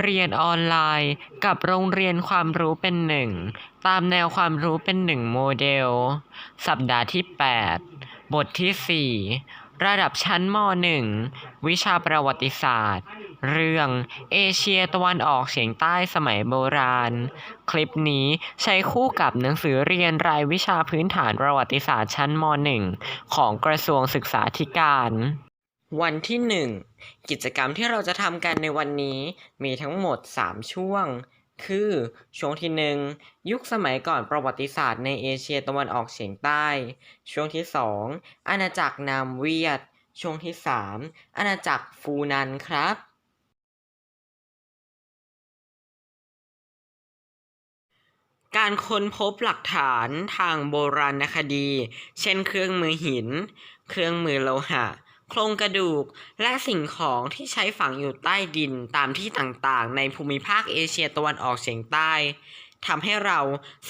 เรียนออนไลน์กับโรงเรียนความรู้เป็นหนึ่งตามแนวความรู้เป็นหนึ่งโมเดล สัปดาห์ที่ 8 บทที่ 4 ระดับชั้นม .1 วิชาประวัติศาสตร์ เรื่องเอเชียตะวันออกเฉียงใต้สมัยโบราณ คลิปนี้ใช้คู่กับหนังสือเรียนรายวิชาพื้นฐานประวัติศาสตร์ชั้นม .1 ของกระทรวงศึกษาธิการ วันที่ 1 กิจกรรมที่เราจะทำกันในวันนี้มีทั้งหมด 3 ช่วง คือช่วงที่ 1 ยุคสมัยก่อนประวัติศาสตร์ในเอเชียตะวันออกเฉียงใต้ ช่วงที่ 2 อาณาจักรนามเวียด ช่วงที่ 3 อาณาจักรฟูนันครับการค้นพบหลักฐานทางโบราณคดี เช่นเครื่องมือหิน เครื่องมือโลหะ โครงกระดูก และสิ่งของที่ใช้ฝังอยู่ใต้ดินตามที่ต่างๆ ในภูมิภาคเอเชียตะวันออกเฉียงใต้ทำให้เรา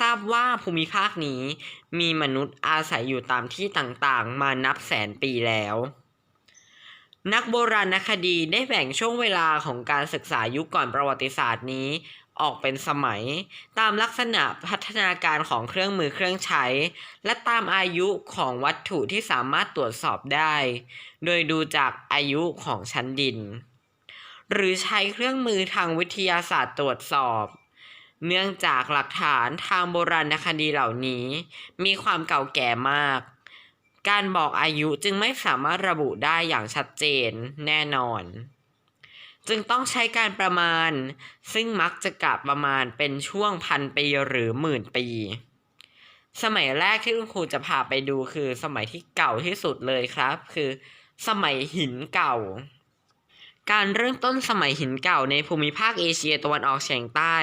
ทราบว่าภูมิภาคนี้มีมนุษย์อาศัยอยู่ตามที่ต่างๆ มานับแสนปีแล้ว นักโบราณคดีได้แบ่งช่วงเวลาของการศึกษายุคก่อนประวัติศาสตร์นี้ ออกเป็นสมัย ตามลักษณะพัฒนาการของเครื่องมือเครื่องใช้ และตามอายุของวัตถุที่สามารถตรวจสอบได้ โดยดูจากอายุของชั้นดิน หรือใช้เครื่องมือทางวิทยาศาสตร์ตรวจสอบ เนื่องจากหลักฐานทางโบราณคดีเหล่านี้ มีความเก่าแก่มาก การบอกอายุจึงไม่สามารถระบุได้อย่างชัดเจนแน่นอน จึงต้องใช้การประมาณ ซึ่งมักจะกะประมาณเป็นช่วงพันปีหรือหมื่นปี สมัยแรกที่คุณครูจะพาไปดูคือสมัยที่เก่าที่สุดเลยครับ คือสมัยหินเก่า การเริ่มต้นสมัยหินเก่าในภูมิภาคเอเชียตะวันออกเฉียงใต้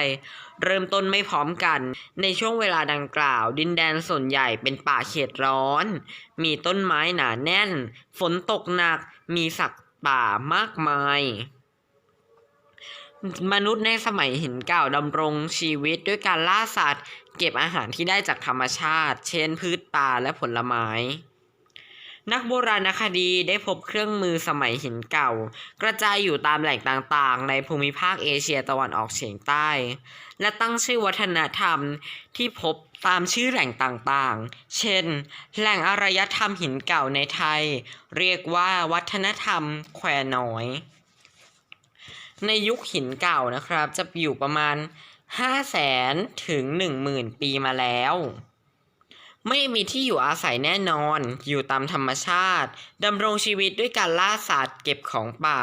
เริ่มต้นไม่พร้อมกัน ในช่วงเวลาดังกล่าว ดินแดนส่วนใหญ่เป็นป่าเขตร้อน มีต้นไม้หนาแน่น ฝนตกหนัก มีสัตว์ป่ามากมาย มนุษย์ในสมัยหินเก่าดำรงชีวิตด้วยการล่าสัตว์ เก็บอาหารที่ได้จากธรรมชาติ เช่นพืชป่าและผลไม้ นักโบราณคดีได้พบเครื่องมือสมัยหินเก่า กระจายอยู่ตามแหล่งต่างๆ ในภูมิภาคเอเชียตะวันออกเฉียงใต้ และตั้งชื่อวัฒนธรรมที่พบตามชื่อแหล่งต่างๆ เช่น แหล่งอารยธรรมหินเก่าในไทย เรียกว่าวัฒนธรรมแควน้อย ในยุคหินเก่านะครับ จะอยู่ประมาณ5 0 0แสนถึง10,000ปีมาแล้ว ไม่มีที่อยู่อาศัยแน่นอน อยู่ตามธรรมชาติดำรงชีวิตด้วยการล่าสัตว์เก็บของป่า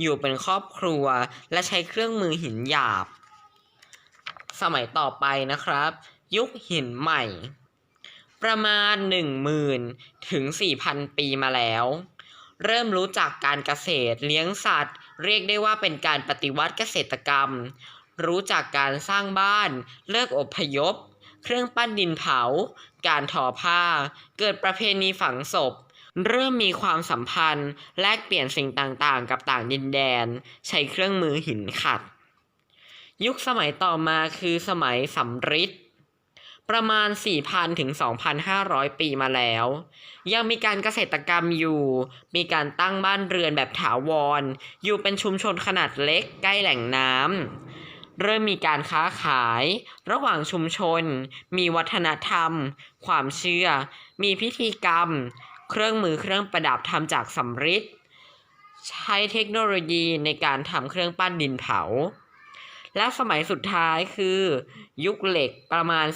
อยู่เป็นครอบครัว และใช้เครื่องมือหินหยาบ สมัยต่อไปนะครับ ยุคหินใหม่ ประมาณ 10,000 ถึง 4,000 ปีมาแล้ว เริ่มรู้จักการเกษตรเลี้ยงสัตว์ เรียกได้ว่าเป็นการปฏิวัติเกษตรกรรม รู้จักการสร้างบ้าน เลิกอพยพ เครื่องปั้นดินเผา การทอผ้า เกิดประเพณีฝังศพ เริ่มมีความสัมพันธ์ แลกเปลี่ยนสิ่งต่างๆ กับต่างดินแดน ใช้เครื่องมือหินขัด ยุคสมัยต่อมาคือสมัยสำริด ประมาณ 4,000 ถึง 2,500 ปีมาแล้ว ยังมีการเกษตรกรรมอยู่ มีการตั้งบ้านเรือนแบบถาวร อยู่เป็นชุมชนขนาดเล็กใกล้แหล่งน้ำ เริ่มมีการค้าขาย ระหว่างชุมชน มีวัฒนธรรม ความเชื่อ มีพิธีกรรม เครื่องมือเครื่องประดับทำจากสำริด ใช้เทคโนโลยีในการทำเครื่องปั้นดินเผา และสมัยสุดท้ายคือยุคเหล็กประมาณ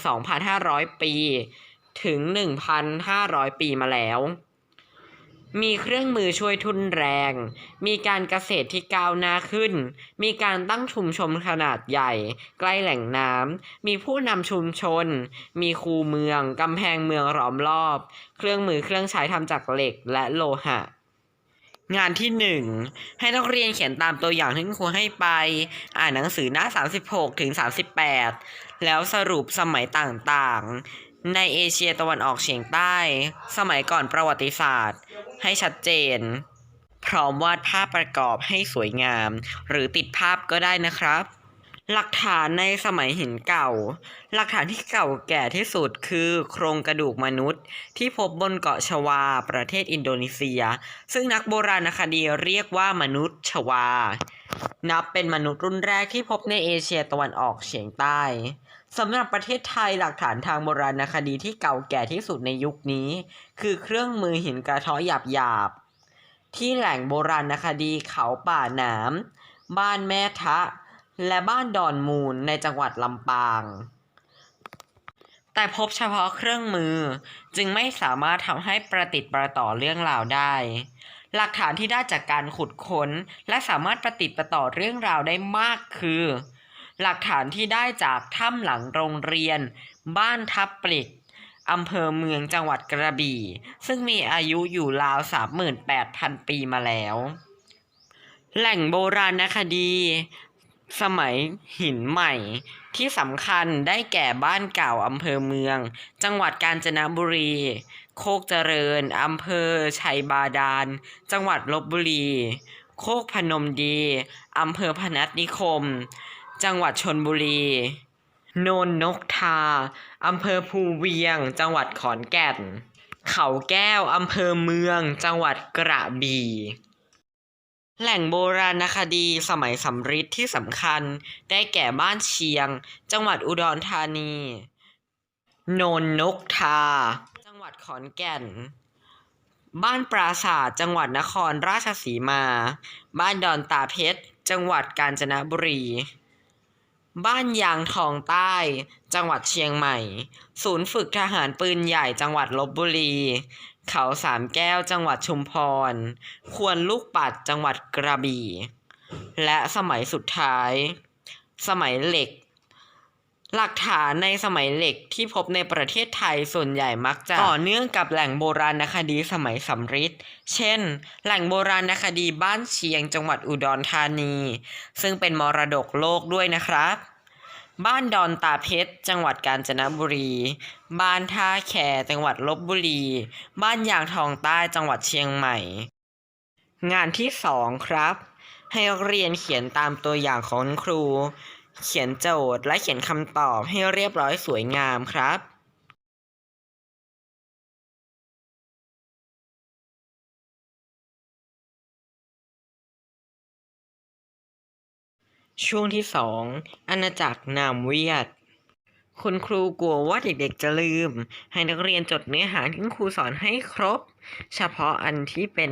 2,500 ปี ถึง 1,500 ปีมาแล้ว มีเครื่องมือช่วยทุนแรง มีการเกษตรที่ก้าวหน้าขึ้น มีการตั้งชุมชนขนาดใหญ่ ใกล้แหล่งน้ำ มีผู้นำชุมชน มีคูเมือง กำแพงเมืองล้อมรอบ เครื่องมือเครื่องใช้ทำจากเหล็กและโลหะ งานที่ 1 ให้นักเรียนเขียนตามตัวอย่างที่ครูให้ไป อ่านหนังสือหน้า 36 ถึง 38 แล้วสรุปสมัยต่างๆ ในเอเชียตะวันออกเฉียงใต้ สมัยก่อนประวัติศาสตร์ ให้ชัดเจน พร้อมวาดภาพประกอบให้สวยงาม หรือติดภาพก็ได้นะครับ หลักฐานในสมัยหินเก่า หลักฐานที่เก่าแก่ที่สุดคือโครงกระดูกมนุษย์ ที่พบบนเกาะชวา ประเทศอินโดนีเซีย ซึ่งนักโบราณคดีเรียกว่ามนุษย์ชวา นับเป็นมนุษย์รุ่นแรกที่พบในเอเชียตะวันออกเฉียงใต้สำหรับประเทศไทยหลักฐานทางโบราณคดีที่เก่าแก่ที่สุดในยุคนี้ คือเครื่องมือหินกระเทาะหยาบที่แหล่งโบราณคดีเขาป่าหนาม บ้านแม่ทะ และบ้านดอนมูลในจังหวัดลำปาง แต่พบเฉพาะเครื่องมือจึงไม่สามารถทำให้ประติดประต่อเรื่องราวได้ หลักฐานที่ได้จากการขุดค้น และสามารถประติดประต่อเรื่องราวได้มากคือ หลักฐานที่ได้จากถ้ำหลังโรงเรียน บ้านทับปลิกอำเภอเมืองจังหวัดกระบี่ ซึ่งมีอายุอยู่ราว 38,000 ปีมาแล้ว แหล่งโบราณคดี สมัยหินใหม่ที่สำคัญได้แก่บ้านเก่าอำเภอเมือง จังหวัดกาญจนบุรี โคกเจริญอำเภอชัยบาดาล จังหวัดลบบุรี โคกพนมดีอำเภอพนัสนิคม จังหวัดชนบุรี โนนนกทาอำเภอภูเวียง จังหวัดขอนแก่น เขาแก้วอำเภอเมือง จังหวัดกระบี่ แหล่งโบราณคดีสมัยสำริดที่สำคัญได้แก่บ้านเชียง จังหวัดอุดรธานี โนนนกทา จังหวัดขอนแก่น บ้านปราศาสตร์จังหวัดนครราชสีมา บ้านดอนตาเพชร จังหวัดกาญจนบุรี บ้านยางทองใต้ จังหวัดเชียงใหม่ ศูนย์ฝึกทหารปืนใหญ่จังหวัดลบบุรี เขาสามแก้วจังหวัดชุมพร ควรลูกปัดจังหวัดกระบี่ และสมัยสุดท้าย สมัยเหล็ก หลักฐานในสมัยเหล็กที่พบในประเทศไทยส่วนใหญ่มักจะต่อเนื่องกับแหล่งโบราณคดีสมัยสำริดเช่น แหล่งโบราณคดีบ้านเชียงจังหวัดอุดรธานี ซึ่งเป็นมรดกโลกด้วยนะครับ บ้านดอนตาเพชร จังหวัดกาญจนบุรี บ้านท่าแคจังหวัดลบบุรี บ้านยางทองใต้จังหวัดเชียงใหม่ งานที่สองครับ ให้เรียนเขียนตามตัวอย่างของคุณครู เขียนโจทย์และเขียนคำตอบให้เรียบร้อยสวยงามครับ ช่วงที่สองอาณาจักรนามเวียด คุณครูกลัวว่าเด็กๆจะลืม ให้นักเรียนจดเนื้อหาที่คุณครูสอนให้ครบ เฉพาะอันที่เป็น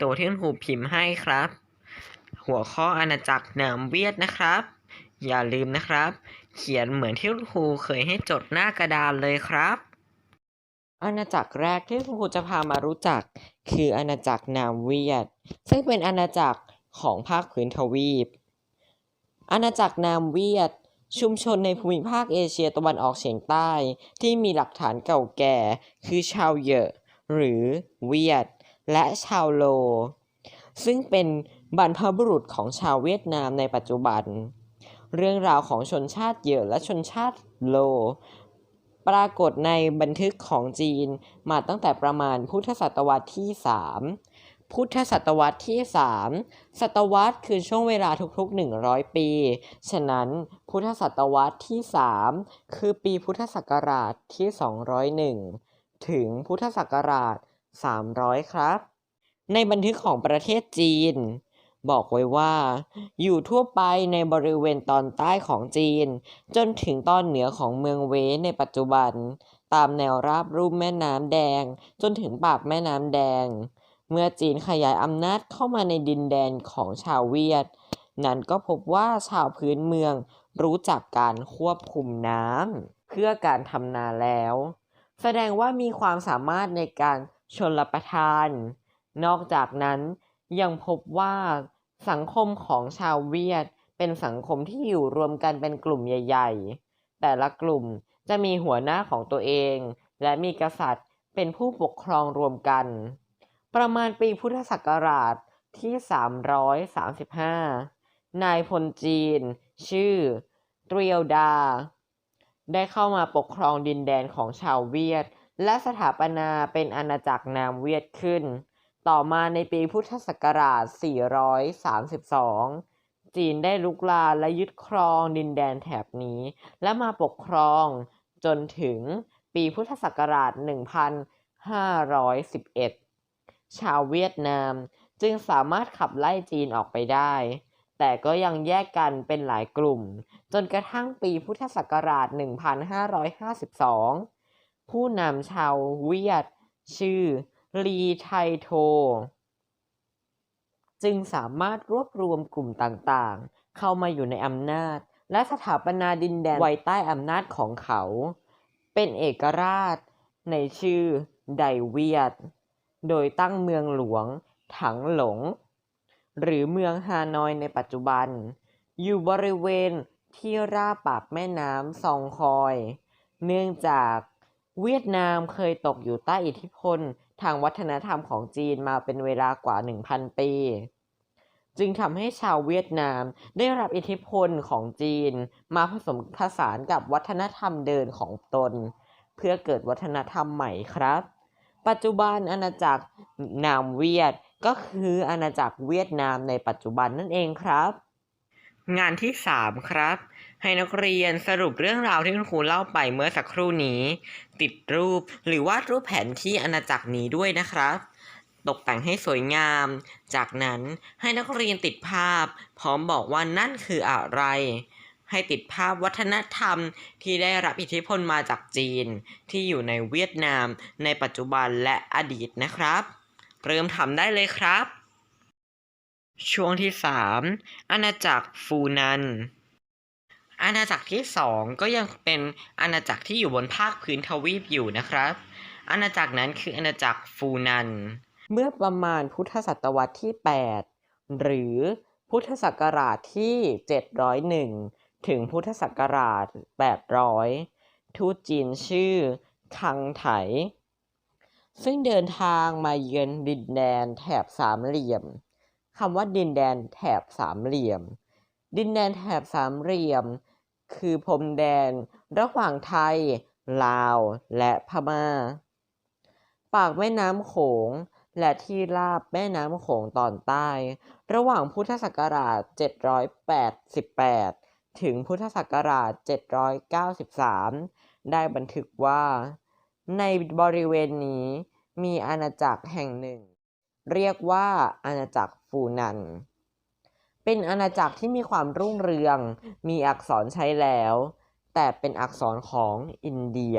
ตัวที่คุณครูพิมพ์ให้ครับ หัวข้ออาณาจักรนามเวียดนะครับ อย่าลืมนะครับ เขียนเหมือนที่คุณครูเคยให้จดหน้ากระดานเลยครับ อาณาจักรแรกที่คุณครูจะพามารู้จัก คืออาณาจักรนามเวียด ซึ่งเป็นอาณาจักรของภาคพื้นทวีป อาณาจักรนามเวียด ชุมชนในภูมิภาคเอเชียตะวันออกเฉียงใต้ ที่มีหลักฐานเก่าแก่ คือชาวเยอะหรือเวียด และชาวโล ซึ่งเป็นบรรพบุรุษของชาวเวียดนามในปัจจุบัน เรื่องราวของชนชาติเยอะและชนชาติโล ปรากฏในบันทึกของจีนมาตั้งแต่ประมาณพุทธศตวรรษที่ 3 พุทธศตวรรษที่ 3 ศตวรรษคือช่วงเวลาทุกๆ 100 ปี ฉะนั้นพุทธศตวรรษที่ 3 คือปีพุทธศักราชที่ 201 ถึงพุทธศักราช 300 ครับ ในบันทึกของประเทศจีน บอกไว้ว่า อยู่ทั่วไปในบริเวณตอนใต้ของจีน จนถึงตอนเหนือของเมืองเวในปัจจุบัน ตามแนวราบรูปแม่น้ำแดง จนถึงปากแม่น้ำแดง เมื่อจีนขยายอำนาจเข้ามาในดินแดนของชาวเวียด นั้นก็พบว่าชาวพื้นเมืองรู้จักการควบคุมน้ำเพื่อการทำนาแล้ว แสดงว่ามีความสามารถในการชนรับประทาน นอกจากนั้นยังพบว่าสังคมของชาวเวียดเป็นสังคมที่อยู่รวมกันเป็นกลุ่มใหญ่ ๆ แต่ละกลุ่มจะมีหัวหน้าของตัวเอง และมีกษัตริย์เป็นผู้ปกครองรวมกัน ประมาณปีพุทธศักราชที่ 335 นายพลจีน ชื่อเตรียวดา ได้เข้ามาปกครองดินแดนของชาวเวียด และสถาปนาเป็นอาณาจักรนามเวียดขึ้น ต่อมาในปีพุทธศักราช 432จีนได้ลุกลาและยึดครองดินแดนแถบนี้ และมาปกครองจนถึงปีพุทธศักราช 1511 ชาวเวียดนาม จึงสามารถขับไล่จีนออกไปได้ แต่ก็ยังแยกกันเป็นหลายกลุ่ม จนกระทั่งปีพุทธศักราช 1552 ผู้นำชาวเวียด ชื่อลีไทโท จึงสามารถรวบรวมกลุ่มต่างๆ เข้ามาอยู่ในอำนาจ และสถาปนาดินแดนไว้ใต้อำนาจของเขา เป็นเอกราชในชื่อไดเวียด โดยตั้งเมืองหลวง ถังหลง หรือเมืองฮานอยในปัจจุบัน อยู่บริเวณที่ราบปากแม่น้ำซองคอย เนื่องจากเวียดนามเคยตกอยู่ใต้อิทธิพลทางวัฒนธรรมของจีนมาเป็นเวลากว่า 1,000 ปี จึงทำให้ชาวเวียดนามได้รับอิทธิพลของจีนมาผสมผสานกับวัฒนธรรมเดินของตน เพื่อเกิดวัฒนธรรมใหม่ครับ ปัจจุบันอาณาจักรนามเวียด ก็คืออาณาจักรเวียดนามในปัจจุบันนั่นเองครับ งานที่ 3 ครับ ให้นักเรียนสรุปเรื่องราวที่คุณครูเล่าไปเมื่อสักครู่นี้ ติดรูปหรือวาดรูปแผนที่อาณาจักรนี้ด้วยนะครับตกแต่งให้สวยงาม จากนั้นให้นักเรียนติดภาพ พร้อมบอกว่านั่นคืออะไร ให้ติดภาพวัฒนธรรมที่ได้รับอิทธิพลมาจากจีน ที่อยู่ในเวียดนาม ในปัจจุบันและอดีตนะครับ เริ่มทำได้เลยครับ ช่วงที่ 3 อาณาจักรฟูนันอาณาจักรที่ 2 ก็ยังเป็นอาณาจักรที่อยู่บนภาคพื้นทวีปอยู่นะครับ อาณาจักรนั้นคืออาณาจักรฟูนัน เมื่อประมาณพุทธศตวรรษที่ 8 หรือพุทธศักราชที่ 701 ถึงพุทธศักราช 800 ทูตจีนชื่อ คังไถ ซึ่งเดินทางมาเยือนดินแดนแถบสามเหลี่ยมคำว่าดินแดนแถบสามเหลี่ยม ดินแดนแถบสามเหลี่ยม คือพรมแดนระหว่างไทย ลาว และพม่า ปากแม่น้ำโขงและที่ราบแม่น้ำโขงตอนใต้ ระหว่างพุทธศักราช 788 ถึงพุทธศักราช 793 ได้บันทึกว่า ในบริเวณนี้มีอาณาจักรแห่งหนึ่ง เรียกว่าอาณาจักรฟูนัน เป็นอาณาจักรที่มีความรุ่งเรือง มีอักษรใช้แล้ว แต่เป็นอักษรของอินเดีย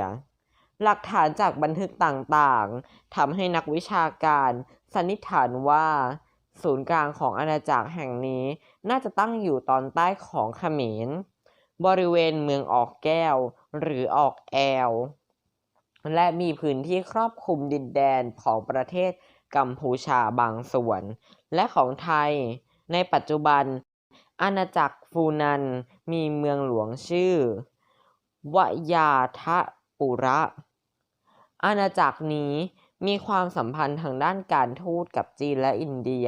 หลักฐานจากบันทึกต่างๆทำให้นักวิชาการสันนิษฐานว่า ศูนย์กลางของอาณาจักรแห่งนี้น่าจะตั้งอยู่ตอนใต้ของเขมร บริเวณเมืองออกแก้วหรือออกแอล และมีพื้นที่ครอบคลุมดินแดนของประเทศกัมพูชาบางส่วน และของไทย ในปัจจุบัน อาณาจักรฟูนันมีเมืองหลวงชื่อวยาทะปุระ อาณาจักรนี้ มีความสัมพันธ์ทางด้านการทูตกับจีนและอินเดีย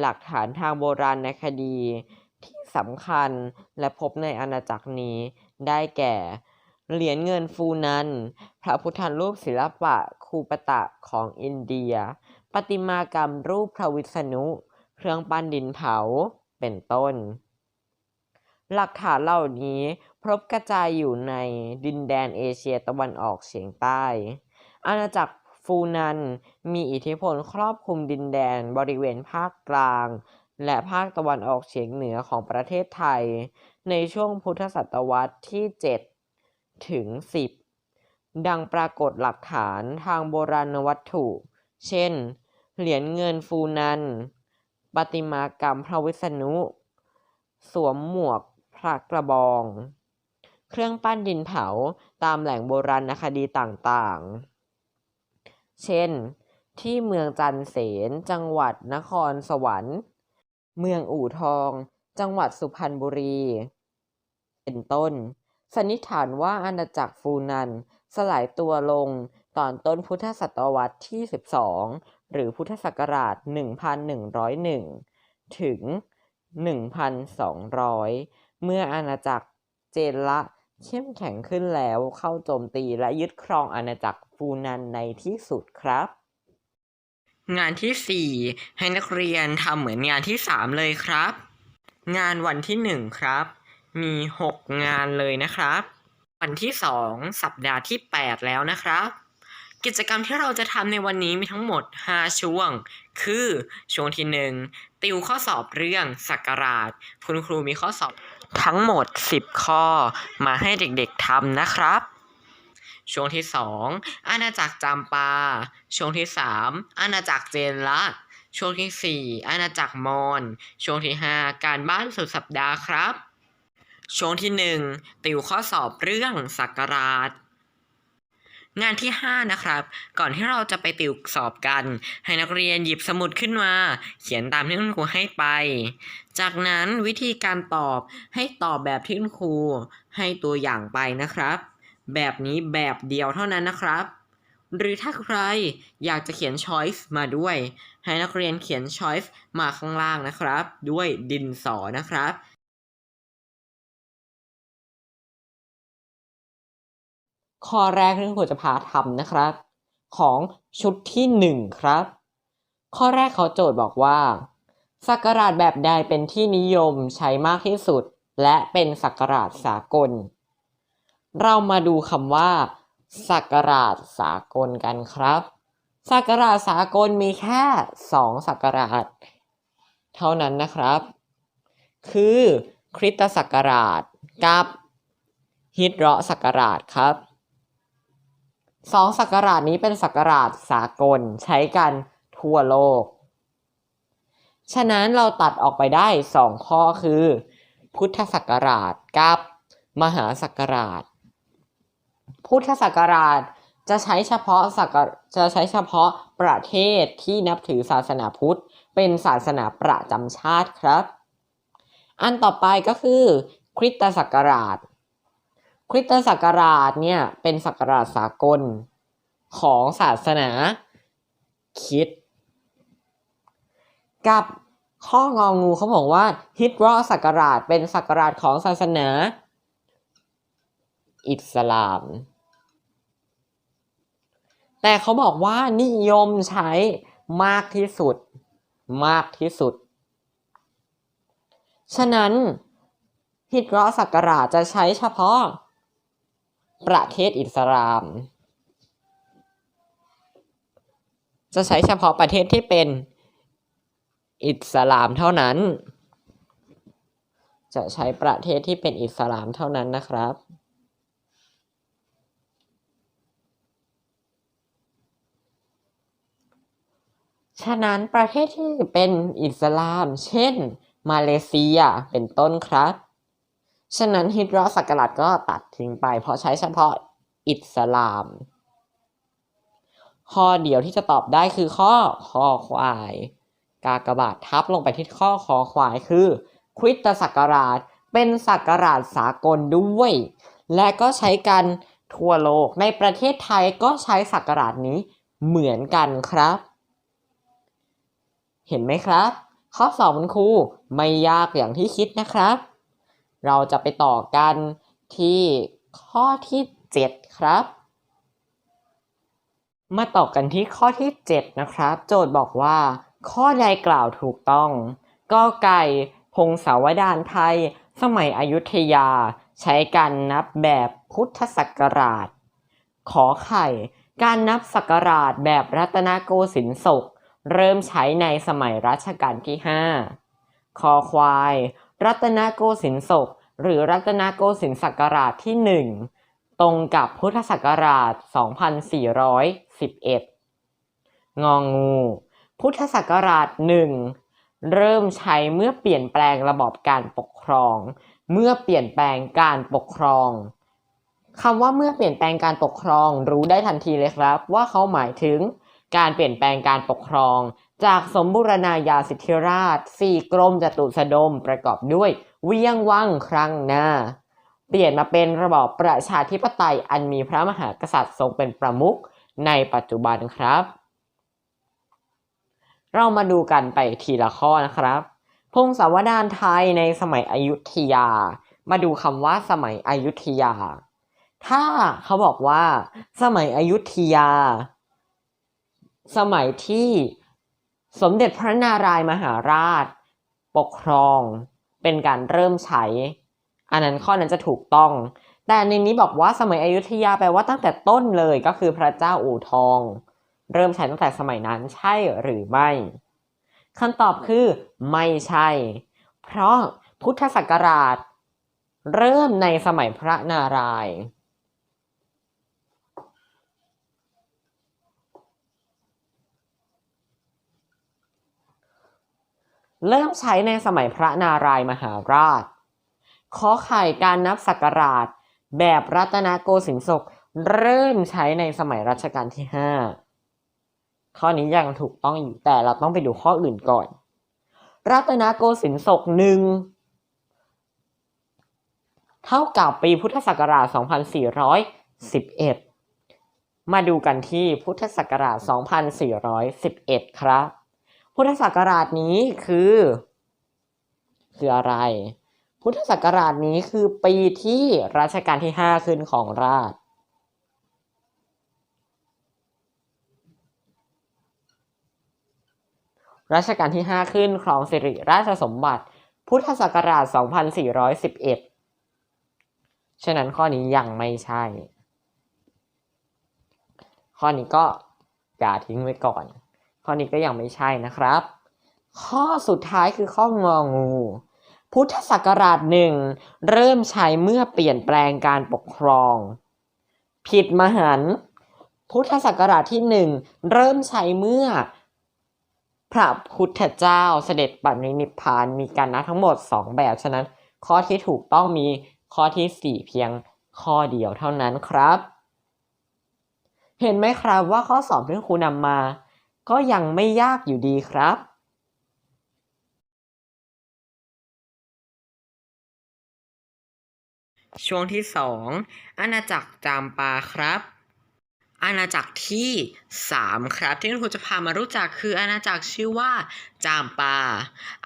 หลักฐานทางโบราณในคดีที่สำคัญและพบในอาณาจักรนี้ ได้แก่ เหรียญเงินฟูนัน พระพุทธรูปศิลปะคูปตะของอินเดียประติมากรรมรูปพระวิษณุ เครื่องปั้นดินเผา เป็นต้น หลักฐานเหล่านี้พบกระจายอยู่ในดินแดนเอเชียตะวันออกเฉียงใต้ อาณาจักร ฟูนัน มีอิทธิพลครอบคลุมดินแดนบริเวณภาคกลาง และภาคตะวันออกเฉียงเหนือของประเทศไทย ในช่วงพุทธศตวรรษที่ 7 ถึง 10 ดังปรากฏหลักฐานทางโบราณวัตถุ เช่น เหรียญเงินฟูนันประติมากรรมพระวิษณุ สวมหมวกพระกระบอง เครื่องปั้นดินเผาตามแหล่งโบราณคดีต่างๆ เช่น ที่เมืองจันเสน จังหวัดนครสวรรค์ เมืองอู่ทอง จังหวัดสุพรรณบุรี เป็นต้น สันนิษฐานว่าอาณาจักรฟูนัน สลายตัวลงตอนต้นพุทธศตวรรษที่ 12 หรือพุทธศักราช 1101 ถึง 1,200 เมื่ออาณาจักรเจนละเข้มแข็งขึ้นแล้วเข้าโจมตีและยึดครองอาณาจักร ฟูนันในที่สุดครับ งานที่ 4 ให้นักเรียนทำเหมือนงานที่ 3 เลยครับ งานวันที่หนึ่งครับ มีหกงานเลยนะครับ วันที่สองสัปดาห์ที่แปดแล้วนะครับ กิจกรรมที่เราจะทำในวันนี้มีทั้งหมด 5 ช่วง คือช่วงที่ 1 ติวข้อสอบเรื่องสักราช คุณครูมีข้อสอบทั้งหมด 10 ข้อ มาให้เด็กๆทำนะครับ ช่วงที่ 2 อาณาจักรจำปา ช่วงที่ 3 อาณาจักรเจนละช่วงที่ 4 อาณาจักรมอญช่วงที่ 5 การบ้านสุดสัปดาห์ครับ ช่วงที่ 1 ติวข้อสอบเรื่องสักราชงานที่ 5 นะครับ ก่อนที่เราจะไปติวสอบกัน ให้นักเรียนหยิบสมุดขึ้นมา เขียนตามที่คุณครูให้ไป จากนั้นวิธีการตอบให้ตอบแบบที่คุณครูให้ตัวอย่างไปนะครับ แบบนี้แบบเดียวเท่านั้นนะครับ หรือถ้าใครอยากจะเขียน choice มาด้วย ให้นักเรียนเขียน choice มาข้างล่างนะครับ ด้วยดินสอนะครับข้อแรกที่ครูจะพาทำนะครับ ของชุดที่หนึ่งครับ ข้อแรกเขาโจทย์บอกว่า สักการะแบบใดเป็นที่นิยมใช้มากที่สุด และเป็นสักการะสากล เรามาดูคำว่าสักการะสากลกันครับสักการะสากลมีแค่สองสักการะเท่านั้นนะครับ คือคริสตศักราชกับฮิตเราะศักราชครับสองศักราชนี้เป็นศักราชสากลใช้กันทั่วโลก ฉะนั้นเราตัดออกไปได้สองข้อคือ พุทธศักราชกับมหาศักราช พุทธศักราชจะใช้เฉพาะศักรจะใช้เฉพาะประเทศที่นับถือศาสนาพุทธ เป็นศาสนาประจำชาติครับ อันต่อไปก็คือ คริสตศักราช คริสตศักราชเนี่ยเป็นศักราชสากลของศาสนาคิด กับข้ององูเขาบอกว่าฮิตรอศักราชเป็นศักราชของศาสนา อิสลาม แต่เขาบอกว่านิยมใช้มากที่สุด มากที่สุด ฉะนั้นฮิตรอศักราจะใช้เฉพาะ ประเทศอิสลาม จะใช้เฉพาะประเทศที่เป็นอิสลามเท่านั้น จะใช้ประเทศที่เป็นอิสลามเท่านั้นนะครับ ฉะนั้นประเทศที่เป็นอิสลาม เช่น มาเลเซียเป็นต้นครับ ฉะนั้นฮิตรอศักราชก็ตัดทิ้งไป เพราะใช้เฉพาะอิสลาม ข้อเดียวที่จะตอบได้คือข้อคอควาย กากบาททับลงไปที่ข้อคอควายคือคริสตศักราชเป็นศักราชสากลด้วย และก็ใช้กันทั่วโลกในประเทศไทยก็ใช้ศักราชนี้เหมือนกันครับ เห็นไหมครับ ข้อสอบคุณครูไม่ยากอย่างที่คิดนะครับ เราจะไปต่อกันที่ข้อที่ 7 ครับ มาต่อกันที่ข้อที่ 7 นะครับ โจทย์บอกว่า ข้อใดกล่าวถูกต้องก็ไก่พงศาวดารไทย สมัยอยุธยาใช้การนับแบบพุทธศักราช ขอไข่ การนับศักราชแบบรัตนโกสินทร์ศก เริ่มใช้ในสมัยรัชกาลที่ 5 คอควาย รัตนโกสินทร์ศก หรือรัตนโกสินทร์ศักราชที่ 1 ตรงกับพุทธศักราช 2411 งองู พุทธศักราช 1 เริ่มใช้เมื่อเปลี่ยนแปลงระบอบการปกครอง เมื่อเปลี่ยนแปลงการปกครองคำว่าเมื่อเปลี่ยนแปลงการปกครองรู้ได้ทันทีเลยครับ ว่าเขาหมายถึง การเปลี่ยนแปลงการปกครอง จากสมบูรณาญาสิทธิราชสี่กรมจตุสดมประกอบด้วยเวียงวังครั้งหน้า เปลี่ยนมาเป็นระบอบประชาธิปไตยอันมีพระมหากษัตริย์ทรงเป็นประมุขในปัจจุบันครับ เรามาดูกันไปทีละข้อนะครับพงศาวดารไทยในสมัยอยุธยา มาดูคำว่าสมัยอยุธยา ถ้าเขาบอกว่า สมัยอยุธยา สมัยที่สมเด็จพระนารายมหาราช ปกครองเป็นการเริ่มใช้ อันนั้นข้อนั้นจะถูกต้อง แต่ในนี้บอกว่าสมัยอยุธยาแปลว่าตั้งแต่ต้นเลยก็คือพระเจ้าอู่ทอง เริ่มใช้ตั้งแต่สมัยนั้นใช่หรือไม่คำตอบคือไม่ใช่ เพราะพุทธศักราช เริ่มในสมัยพระนารายณ์ เริ่มใช้ในสมัยพระนารายมหาราช ขอไข่การนับศักราช แบบรัตนโกสินทร์ศกเริ่มใช้ในสมัยรัชกาลที่ 5 ข้อนี้ยังถูกต้องอยู่แต่เราต้องไปดูข้ออื่นก่อน รัตนโกสินทร์ศกหนึ่งเท่ากับปีพุทธศักราช 2411 มาดูกันที่พุทธศักราช 2411 ครับ พุทธศักราชนี้คือ คืออะไร พุทธศักราชนี้คือปีที่รัชกาลที่ 5 ขึ้นของราชรัชกาลที่ 5 ขึ้นครองสิริราชสมบัติ พุทธศักราช 2411 ฉะนั้นข้อนี้ยังไม่ใช่ ข้อนี้ก็อย่าทิ้งไว้ก่อน ข้อนี้ก็ยังไม่ใช่นะครับ ข้อสุดท้ายคือข้ององู พุทธศักราชหนึ่งเริ่มใช้เมื่อเปลี่ยนแปลงการปกครอง ผิดมหันตพุทธศักราชที่หนึ่งเริ่มใช้เมื่อ พระพุทธเจ้าเสด็จปรินิพพานมีการนับทั้งหมด 2 แบบฉะนั้น ข้อที่ถูกต้องมีข้อที่ 4 เพียงข้อเดียวเท่านั้นครับ เห็นไหมครับว่าข้อสอบที่ครูนำมา ก็ยังไม่ยากอยู่ดีครับช่วงที่ 2 อาณาจักรจามปาครับ อาณาจักรที่ 3 ครับ ที่คุณครูจะพามารู้จักคืออาณาจักรชื่อว่า จามปา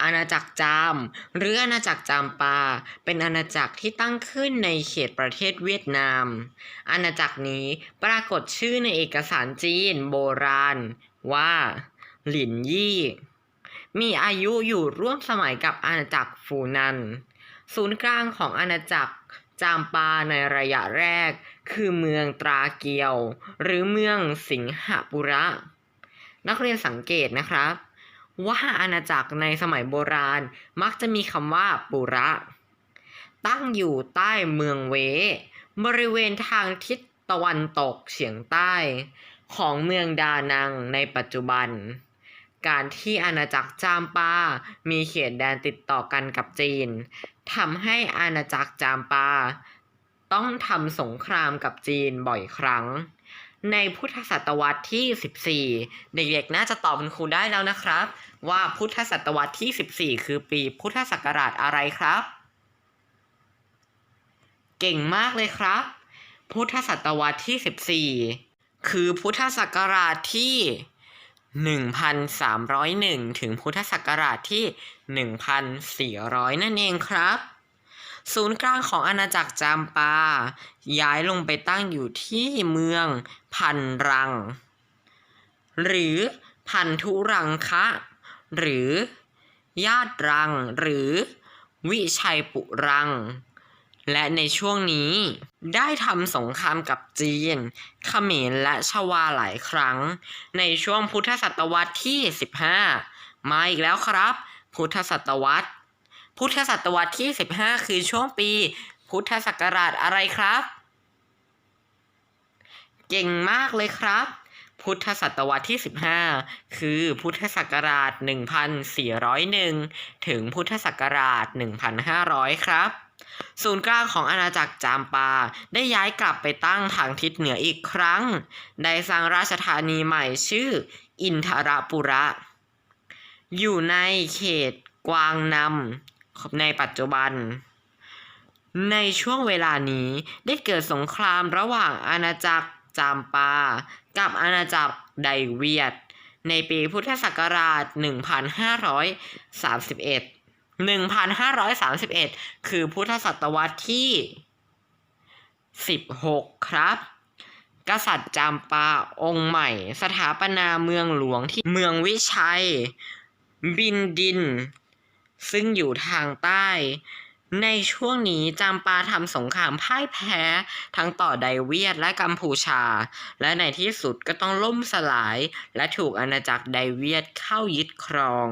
อาณาจักรจาม หรืออาณาจักรจามปา เป็นอาณาจักรที่ตั้งขึ้นในเขตประเทศเวียดนาม อาณาจักรนี้ปรากฏชื่อในเอกสารจีนโบราณ ว่า หลินยี่ มีอายุอยู่ร่วมสมัยกับอาณาจักรฟูนัน ศูนย์กลางของอาณาจักรจามปาในระยะแรก คือเมืองตราเกียว หรือเมืองสิงหปุระ นักเรียนสังเกตนะครับ ว่าอาณาจักรในสมัยโบราณมักจะมีคำว่าปุระ ตั้งอยู่ใต้เมืองเว บริเวณทางทิศตะวันตกเฉียงใต้ ของเมืองดานังในปัจจุบัน การที่อาณาจักรจามปา มีเขตแดนติดต่อกันกับจีนทำให้อาณาจักรจามปา ต้องทำสงครามกับจีนบ่อยครั้ง ในพุทธศตวรรษที่ 14 เด็กๆ น่าจะตอบคุณครูได้แล้วนะครับ ว่าพุทธศตวรรษที่ 14 คือปีพุทธศักราชอะไรครับ เก่งมากเลยครับ พุทธศตวรรษที่ 14 คือพุทธศักราชที่ 1,301 ถึงพุทธศักราชที่ 1,400 นั่นเองครับ ศูนย์กลางของอาณาจักรจามปา ย้ายลงไปตั้งอยู่ที่เมืองพันรัง หรือพันธุรังคะ หรือญาติรัง หรือวิชัยปุรัง และในช่วงนี้ได้ทำสงครามกับจีน เขมรและชวาหลายครั้ง ในช่วงพุทธศตวรรษที่ 15 มาอีกแล้วครับ พุทธศตวรรษ พุทธศตวรรษที่ 15 คือช่วงปี พุทธศักราชอะไรครับ เก่งมากเลยครับ พุทธศตวรรษที่ 15 คือพุทธศักราช 1401 ถึงพุทธศักราช 1500 ครับศูนย์กลางของอาณาจักรจามปาได้ย้ายกลับไปตั้งทางทิศเหนืออีกครั้ง ได้สร้างราชธานีใหม่ชื่อ อินทรปุระ อยู่ในเขตกวางนำในปัจจุบัน ในช่วงเวลานี้ได้เกิดสงครามระหว่างอาณาจักรจามปา กับอาณาจักรไดเวียด ในปีพุทธศักราช 1531 1531 คือพุทธศตวรรษที่ 16 ครับ กษัตริย์จามปาองค์ใหม่ สถาปนาเมืองหลวงที่เมืองวิชัย บินดิน ซึ่งอยู่ทางใต้ ในช่วงนี้จามปาทำสงครามพ่ายแพ้ทั้งต่อไดเวียดและกัมพูชา และในที่สุดก็ต้องล่มสลาย และถูกอาณาจักรไดเวียดเข้ายึดครอง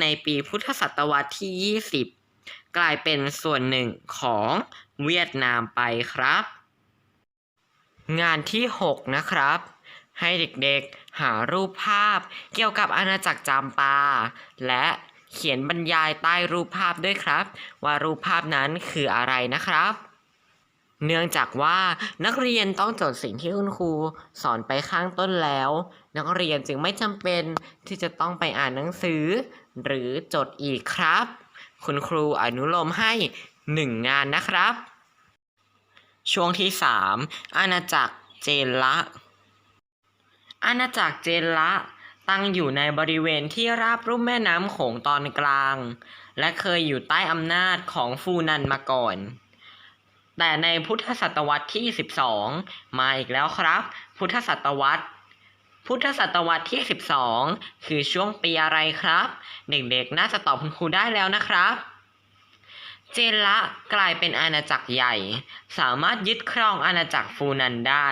ในปีพุทธศตวรรษที่ 20 กลายเป็นส่วนหนึ่งของเวียดนามไปครับ งานที่ 6 นะครับ ให้เด็กๆหารูปภาพเกี่ยวกับอาณาจักรจามปา และ เขียนบรรยายใต้รูปภาพด้วยครับ ว่ารูปภาพนั้นคืออะไรนะครับ เนื่องจากว่านักเรียนต้องจดสิ่งที่คุณครูสอนไปข้างต้นแล้ว นักเรียนจึงไม่จำเป็นที่จะต้องไปอ่านหนังสือ หรือจดอีกครับ คุณครูอนุโลมให้หนึ่งงานนะครับ ช่วงที่ 3 อาณาจักรเจนละ อาณาจักรเจนละ ตั้งอยู่ในบริเวณที่ราบรุ่มแม่น้ำโขงตอนกลาง และเคยอยู่ใต้อำนาจของฟูนันมาก่อน แต่ในพุทธศตวรรษที่ 12 มาอีกแล้วครับ พุทธศตวรรษ พุทธศตวรรษที่ 12 คือช่วงปีอะไรครับ เด็กๆน่าจะตอบคุณครูได้แล้วนะครับเจนละกลายเป็นอาณาจักรใหญ่ สามารถยึดครองอาณาจักรฟูนันได้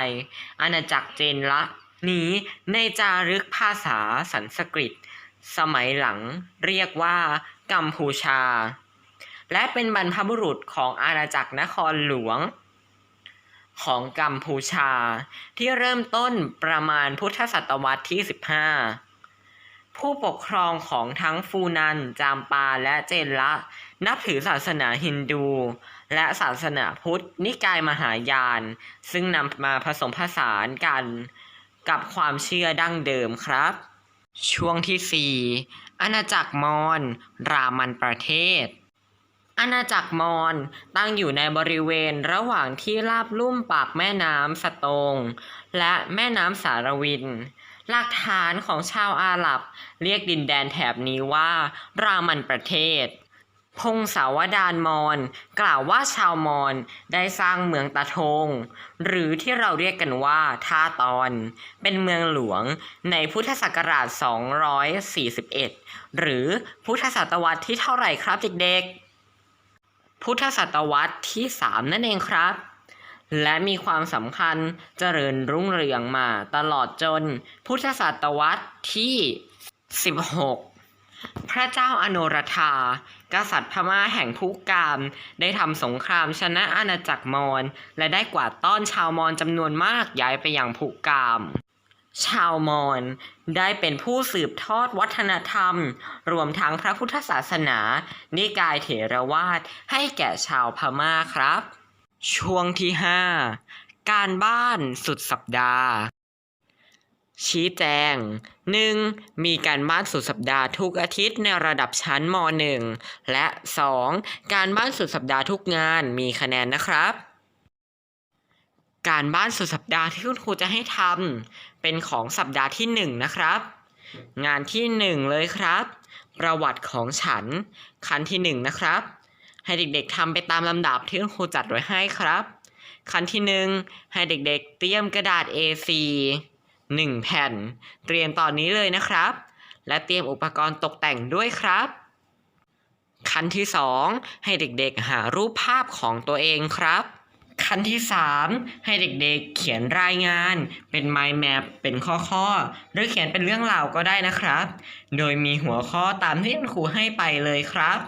อาณาจักรเจนละ นี้ในจารึกภาษาสันสกฤต สมัยหลังเรียกว่ากัมพูชา และเป็นบรรพบุรุษของอาณาจักรนครหลวง ของกัมพูชา ที่เริ่มต้นประมาณพุทธศตวรรษที่ 15 ผู้ปกครองของทั้งฟูนัน จามปาและเจนละ นับถือศาสนาฮินดู และศาสนาพุทธนิกายมหายาน ซึ่งนำมาผสมผสานกัน กับความเชื่อดั้งเดิมครับ ช่วงที่ 4 อาณาจักรมอญรามันประเทศ อาณาจักรมอญตั้งอยู่ในบริเวณระหว่างที่ราบลุ่มปากแม่น้ำสโตง และแม่น้ำสารวินหลักฐานของชาวอาหรับ เรียกดินแดนแถบนี้ว่า รามันประเทศ พงศาวดารมอญกล่าวว่าชาวมอญได้สร้างเมืองตะทง หรือที่เราเรียกกันว่าท่าตอน เป็นเมืองหลวงในพุทธศักราช 241 หรือพุทธศตวรรษที่เท่าไหร่ครับเด็กๆ พุทธศตวรรษที่ 3 นั่นเองครับ และมีความสำคัญเจริญรุ่งเรืองมาตลอดจนพุทธศตวรรษที่ 16 พระเจ้าอโนรธา กษัตริย์พม่าแห่งผู้กาม ได้ทำสงครามชนะอาณาจักรมอญและได้กวาดต้อนชาวมอญจำนวนมากย้ายไปยังผู้กาม ชาวมอญได้เป็นผู้สืบทอดวัฒนธรรม รวมทั้งพระพุทธศาสนา นิกายเถรวาทให้แก่ชาวพม่าครับ ช่วงที่ 5 การบ้านสุดสัปดาห์ ชี้แจง 1. มีการบ้านสุดสัปดาห์ทุกอาทิตย์ในระดับชั้นม .1 และ 2. การบ้านสุดสัปดาห์ทุกงานมีคะแนนนะครับ การบ้านสุดสัปดาห์ที่คุณครูจะให้ทำเป็นของสัปดาห์ที่ 1 นะครับ งานที่ 1 เลยครับ ประวัติของฉันคันที่ 1 นะครับ ให้เด็กๆทำไปตามลำดับที่คุณครูจัดไว้ให้ครับคันที่ 1 ให้เด็กๆ เตรียมกระดาษ A4 1 แผ่น เตรียมตอนนี้เลยนะครับ และเตรียมอุปกรณ์ตกแต่งด้วยครับ ขั้นที่ 2 ให้เด็กๆหารูปภาพของตัวเองครับ ขั้นที่ 3 ให้เด็กๆเขียนรายงาน เป็น mind map เป็นข้อๆ หรือเขียนเป็นเรื่องราวก็ได้นะครับ โดยมีหัวข้อตามที่คุณครูให้ไปเลยครับ